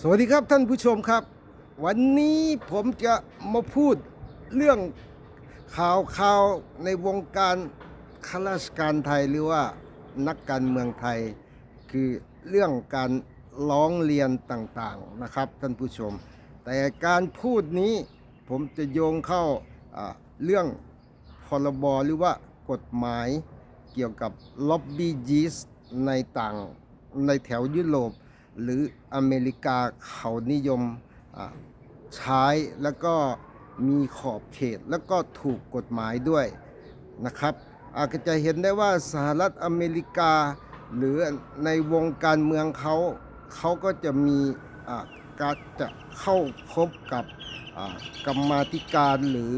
สวัสดีครับท่านผู้ชมครับ วันนี้ผมจะมาพูดเรื่องข่าวข่าวในวงการข้าราชการไทยหรือว่านักการเมืองไทย คือเรื่องการร้องเรียนต่างๆนะครับท่านผู้ชม แต่การพูดนี้ผมจะโยงเข้าเรื่องพรบหรือว่ากฎหมายเกี่ยวกับล็อบบี้ยีสในต่างในแถวยุโรป หรืออเมริกาเขานิยมใช้แล้วก็มีขอบเขตแล้วก็ถูกกฎหมายด้วยนะครับอาจจะเห็นได้ว่าสหรัฐอเมริกา หรือในวงการเมืองเขาเขาก็จะมีอาการจะเข้าพบกับกรรมาธิการหรือ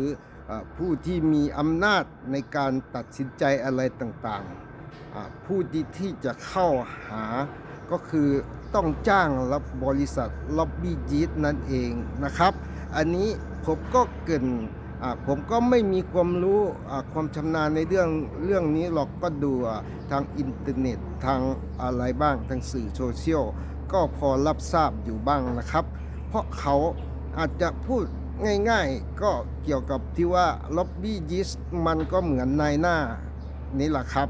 อผู้ที่มีอำนาจในการตัดสินใจอะไรต่างๆ ผู้ที่ที่จะเข้าหาก็คือ ต้องจ้างรับบริษัทล็อบบี้ยีสนั่นเองนะครับ อันนี้ผมก็เกินผมก็ไม่มีความรู้ความชำนาญในเรื่องเรื่องนี้หรอกก็ดูทางอินเทอร์เน็ตทางอะไรบ้างทางสื่อโซเชียลก็พอรับทราบอยู่บ้างนะครับ เพราะเขาอาจจะพูดง่ายๆ ก็เกี่ยวกับที่ว่าล็อบบี้ยีสมันก็เหมือนนายหน้านี่แหละครับ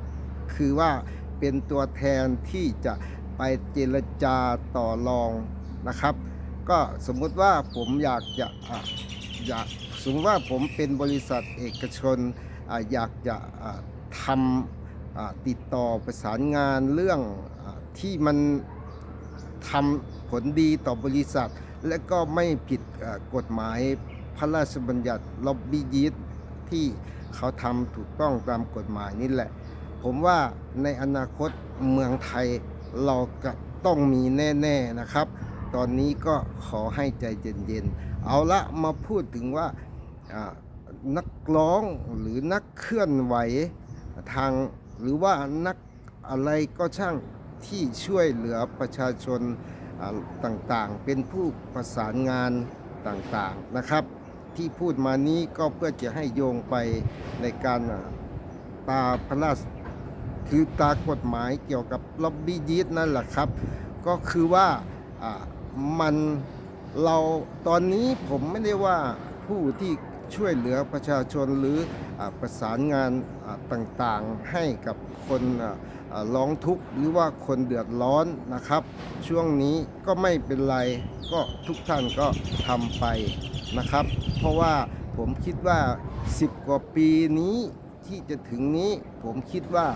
คือว่าเป็นตัวแทนที่จะ ไปเจรจาต่อรองนะครับ ก็สมมุติว่าผมอยากจะออยากสมมติว่าผมเป็นบริษัทเอกชนออยากจะะทำะติดต่อประสานงานเรื่องอที่มันทำผลดีต่อบริษัท และก็ไม่ผิดกฎหมายพระราชบัญญัติล็อบบี้ยีสที่เขาทำถูกต้องตามกฎหมายนี่แหละ ผมว่าในอนาคตเมืองไทย เราก็ต้องมีแน่ๆนะครับ ตอนนี้ก็ขอให้ใจเย็นๆ เอาละมาพูดถึงว่านักร้องหรือนักเคลื่อนไหวทางหรือว่านักอะไรก็ช่างที่ช่วยเหลือประชาชนต่างๆ เป็นผู้ประสานงานต่างๆนะครับ ที่พูดมานี้ก็เพื่อจะให้โยงไปในการตาพระราช คือตากฎหมายเกี่ยวกับล็อบบี้ยีสนั่นแหละครับ ก็คือว่ามันเราตอนนี้ผมไม่ได้ว่าผู้ที่ช่วยเหลือประชาชนหรืออประสานงานต่างๆให้กับคนร้องทุกข์หรือว่าคนเดือดร้อนนะครับ ช่วงนี้ก็ไม่เป็นไรก็ทุกท่านก็ทำไปนะครับ เพราะว่าผมคิดว่า 10 กว่าปีนี้ที่จะถึงนี้ผมคิดว่า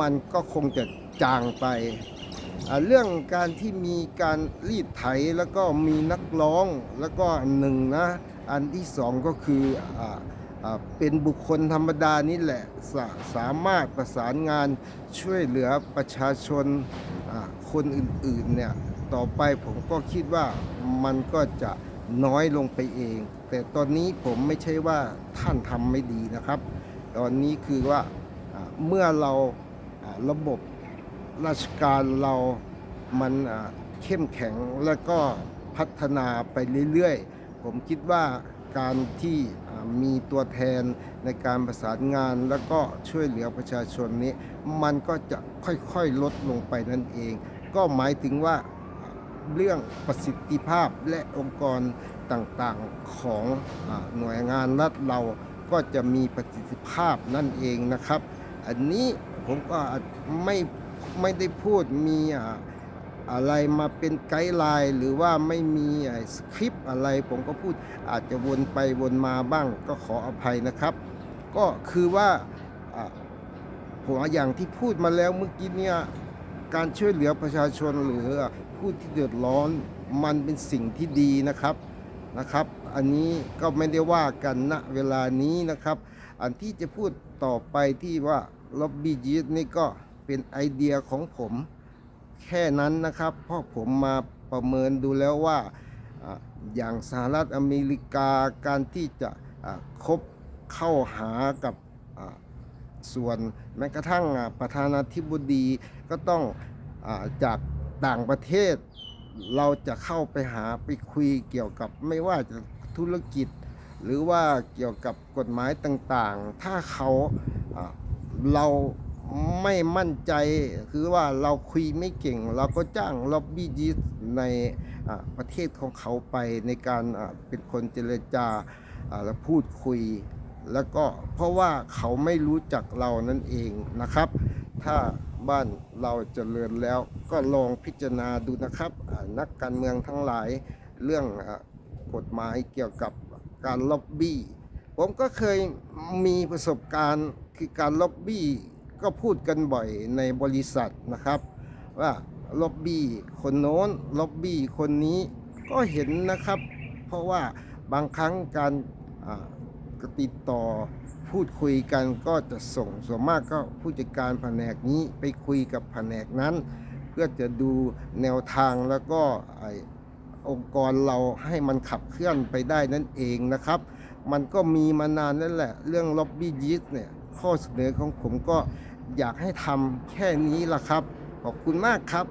มันก็คงจะจางไปเรื่องการที่มีการรีดไถแล้วก็มีนักร้องแล้วก็หนึ่งนะอันที่สองก็คือออเป็นบุคคลธรรมดานี่แหละสาสามารถประสานงานช่วยเหลือประชาชนคนอื่นๆเนี่ยต่อไปผมก็คิดว่ามันก็จะน้อยลงไปเอง แต่ตอนนี้ผมไม่ใช่ว่าท่านทำไม่ดีนะครับ ตอนนี้คือว่า เมื่อเราระบบราชการเรามันเข้มแข็งแล้วก็พัฒนาไปเรื่อยๆ ผมคิดว่าการที่มีตัวแทนในการประสานงานแล้วก็ช่วยเหลือประชาชนนี้ มันก็จะค่อยๆลดลงไปนั่นเอง ก็หมายถึงว่าเรื่องประสิทธิภาพและองค์กรต่างๆของหน่วยงานรัฐเราก็จะมีประสิทธิภาพนั่นเองนะครับ อันนี้ผมก็อาจไม่ไม่ได้พูดมีอะไรมาเป็นไกด์ไลน์หรือว่าไม่มีสคริปต์อะไร ผมก็พูดอาจจะวนไปวนมาบ้างก็ขออภัยนะครับ ก็คือว่าอ่าผมอย่างที่พูดมาแล้วเมื่อกี้เนี่ยการช่วยเหลือประชาชนหรือผู้ที่เดือดร้อนมันเป็นสิ่งที่ดีนะครับนะครับ อันนี้ก็ไม่ได้ว่ากันณเวลานี้นะครับ อันที่จะพูดต่อไปที่ว่า ล็อบบี้ยีสนี่ก็เป็นไอเดียของผมแค่นั้นนะครับ เพราะผมมาประเมินดูแล้วว่าอย่างสหรัฐอเมริกาการที่จะคบเข้าหากับส่วนแม้กระทั่งประธานาธิบดีก็ต้องอจากต่างประเทศ เราจะเข้าไปหาไปคุยเกี่ยวกับไม่ว่าจะธุรกิจ หรือว่าเกี่ยวกับกฎหมายต่างๆ ถ้าเขา เราไม่มั่นใจคือว่าเราคุยไม่เก่ง เราก็จ้างล็อบบี้ยิสในประเทศของเขาไปในการเป็นคนเจรจาและพูดคุย แล้วก็เพราะว่าเขาไม่รู้จักเรานั่นเองนะครับ ถ้าบ้านเราเจริญแล้วก็ลองพิจารณาดูนะครับ นักการเมืองทั้งหลายเรื่องกฎหมายเกี่ยวกับการล็อบบี้ ผมก็เคยมีประสบการณ์คือการล็อบบี้ก็พูดกันบ่อยในบริษัทนะครับ ว่าล็อบบี้คนโน้นล็อบบี้คนนี้ก็เห็นนะครับ เพราะว่าบางครั้งการติดต่อพูดคุยกันก็จะส่งส่วนมากก็ผู้จัดการแผนกนี้ไปคุยกับแผนกนั้น เพื่อจะดูแนวทางแล้วก็องค์กรเราให้มันขับเคลื่อนไปได้นั่นเองนะครับ มันก็มีมานานนั่นแหละ เรื่องล็อบบี้ยิสเนี่ยข้อเสนอของผมก็อยากให้ทำแค่นี้ล่ะครับ ขอบคุณมากครับ